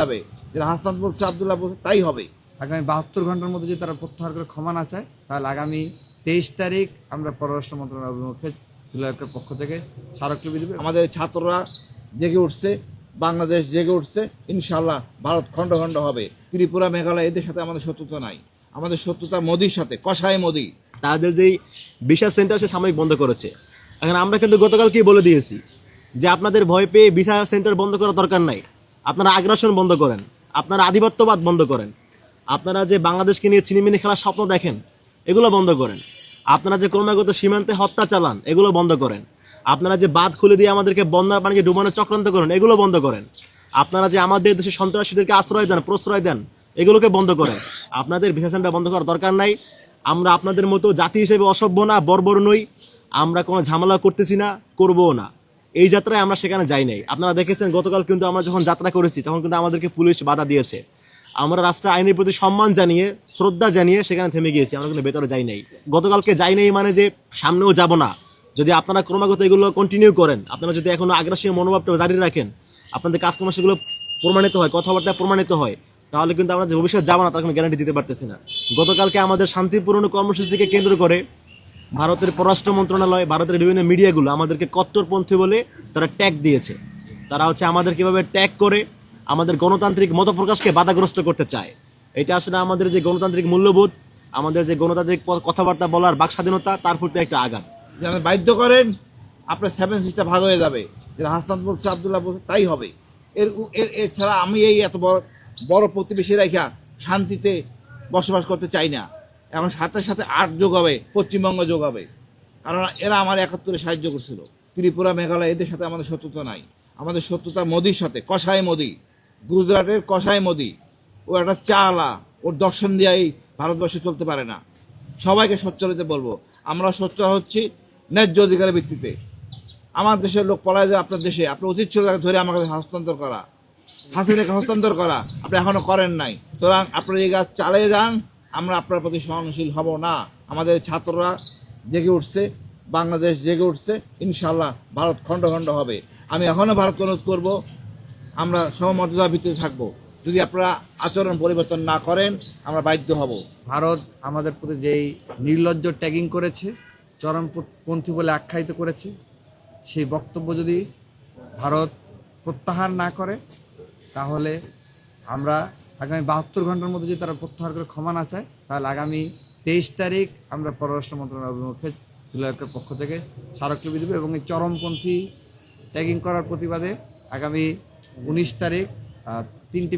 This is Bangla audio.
যাবে। যেটা হাসনাত বলছে আবদুল্লাহ বলছে তাই হবে। আগামী বাহাত্তর ঘণ্টার মধ্যে যদি তারা প্রত্যাহার করে ক্ষমা না চায় তাহলে আগামী তেইশ তারিখ আমরা পররাষ্ট্র মন্ত্রণালয় অভিমুখে জুলাইকের পক্ষ থেকে স্মারকলিপি দেবে। আমাদের ছাত্ররা জেগে উঠছে বাংলাদেশ জেগে উঠছে ইনশাল্লাহ ভারত খণ্ড খণ্ড হবে। ত্রিপুরা মেঘালয় এদের সাথে আমাদের শত্রুতা নাই। আমাদের শত্রুতা মোদির সাথে কষায় মোদি। তাদের যেই ভিসা সেন্টার সে সাময়িক বন্ধ করেছে। এখন আমরা কিন্তু গতকালকেই বলে দিয়েছি যে আপনাদের ভয় পেয়ে ভিসা সেন্টার বন্ধ করার দরকার নাই। আপনারা আগ্রাসন বন্ধ করেন, আপনারা আধিপত্যবাদ বন্ধ করেন, আপনারা যে বাংলাদেশকে নিয়ে চিনিমিনি খেলার স্বপ্ন দেখেন, এগুলো বন্ধ করেন। আপনারা যে ক্রমাগত সীমান্তে হত্যা চালান, এগুলো বন্ধ করেন। আপনারা যে বাঁধ খুলে দিয়ে আমাদেরকে বন্যার পানিকে ডুবানোর চক্রান্ত করেন, এগুলো বন্ধ করেন। আপনারা যে আমাদের দেশে সন্ত্রাসীদেরকে আশ্রয় দেন, প্রশ্রয় দেন, এগুলোকে বন্ধ করেন। আপনাদের ভিসা বন্ধ করার দরকার নাই। আমরা আপনাদের মতো জাতি হিসেবে অসভ্য না, বর্বর নই। আমরা কোনো ঝামেলা করতেছি না, করবও না। এই যাত্রায় আমরা সেখানে যাই নাই। আপনারা দেখেছেন, গতকাল কিন্তু আমরা যখন যাত্রা করেছি, তখন কিন্তু আমাদেরকে পুলিশ বাধা দিয়েছে। আমরা রাস্তা আইনের প্রতি সম্মান জানিয়ে, শ্রদ্ধা জানিয়ে সেখানে থেমে গিয়েছি, আমরা কিন্তু ভেতরে যাই নাই। গতকালকে যাই নাই মানে যে সামনেও যাব না। যদি আপনারা ক্রমাগত এগুলো কন্টিনিউ করেন, আপনারা যদি এখনও আগ্রাসী মনোভাবটা জারি রাখেন, আপনাদের কাজকর্ম সেগুলো প্রমাণিত হয়, কথাবার্তা প্রমাণিত হয়, তাহলে কিন্তু আমরা যে ভবিষ্যৎ যাব না, তার কোনো গ্যারান্টি দিতে পারতেছি না। গতকালকে আমাদের শান্তিপূর্ণ কর্মসূচিকে কেন্দ্র করে ভারতের পররাষ্ট্র মন্ত্রণালয়, ভারতের বিভিন্ন মিডিয়াগুলো আমাদেরকে কট্টরপন্থী বলে তারা ট্যাগ দিয়েছে। তারা হচ্ছে আমাদের কীভাবে ট্যাগ করে, আমাদের গণতান্ত্রিক মতপ্রকাশকে বাধাগ্রস্ত করতে চায়। এটা আসলে আমাদের যে গণতান্ত্রিক মূল্যবোধ, আমাদের যে গণতান্ত্রিক কথাবার্তা বলার বাক স্বাধীনতা, তার প্রতি একটা আঘাত। যেন বাধ্য করেন, আপনার সেভেন সিস্টার ভাগ হয়ে যাবে। যেটা হাসনাত বলছে, আবদুল্লাহ বলছে, তাই হবে। এর এর এছাড়া আমি এই এত বড় বড় প্রতিবেশী রেখা শান্তিতে বসবাস করতে চাই না। এখন সাথে সাথে আট যোগ হবে পশ্চিমবঙ্গ যোগ হবে কারণ এরা আমার একাত্তরে সাহায্য করছিল। ত্রিপুরা, মেঘালয়, এদের সাথে আমাদের শত্রুতা নাই। আমাদের শত্রুতা মোদির সাথে কষায় মোদি। গুজরাটের কষায় মোদি। ও একটা চালা, ওর দর্শন দিয়েই ভারতবর্ষে চলতে পারে না। সবাইকে সচ্ছল হতে বলব। আমরা সোচ্চার হচ্ছি ন্যায্য অধিকারের ভিত্তিতে। আমার দেশের লোক পলায় যায় আপনার দেশে। আপনার উচিত ছিল ধরে আমার কাছে হস্তান্তর করা। হাসিনাকে হস্তান্তর করা। আপনি এখনও করেন নাই। সুতরাং আপনারা এই কাজ চালিয়ে যান। আমরা আপনার প্রতি সহনশীল হব না। আমাদের ছাত্ররা জেগে উঠছে, বাংলাদেশ জেগে উঠছে ইনশাল্লাহ ভারত খণ্ড খণ্ড হবে। আমি এখনও ভারতকে অনুরোধ করব, আমরা সমমর্যাদার ভিত্তিতে থাকব। যদি আপনারা আচরণ পরিবর্তন না করেন, আমরা বাধ্য হব। ভারত আমাদের প্রতি যেই নির্লজ্জ ট্যাগিং করেছে, চরমপন্থী বলে আখ্যায়িত করেছে, সেই বক্তব্য যদি ভারত প্রত্যাহার না করে, তাহলে আমরা আগামী বাহাত্তর ঘণ্টার মধ্যে যদি তারা প্রত্যাহার করে ক্ষমা না চায়, তাহলে আগামী তেইশ তারিখ আমরা পররাষ্ট্র মন্ত্রণালয়ের অভিমুখে জুলাইকের পক্ষ থেকে স্মারকলিপি দেবো এবং এই চরমপন্থী ট্যাগিং করার প্রতিবাদে আগামী উনিশ তারিখ তিনটি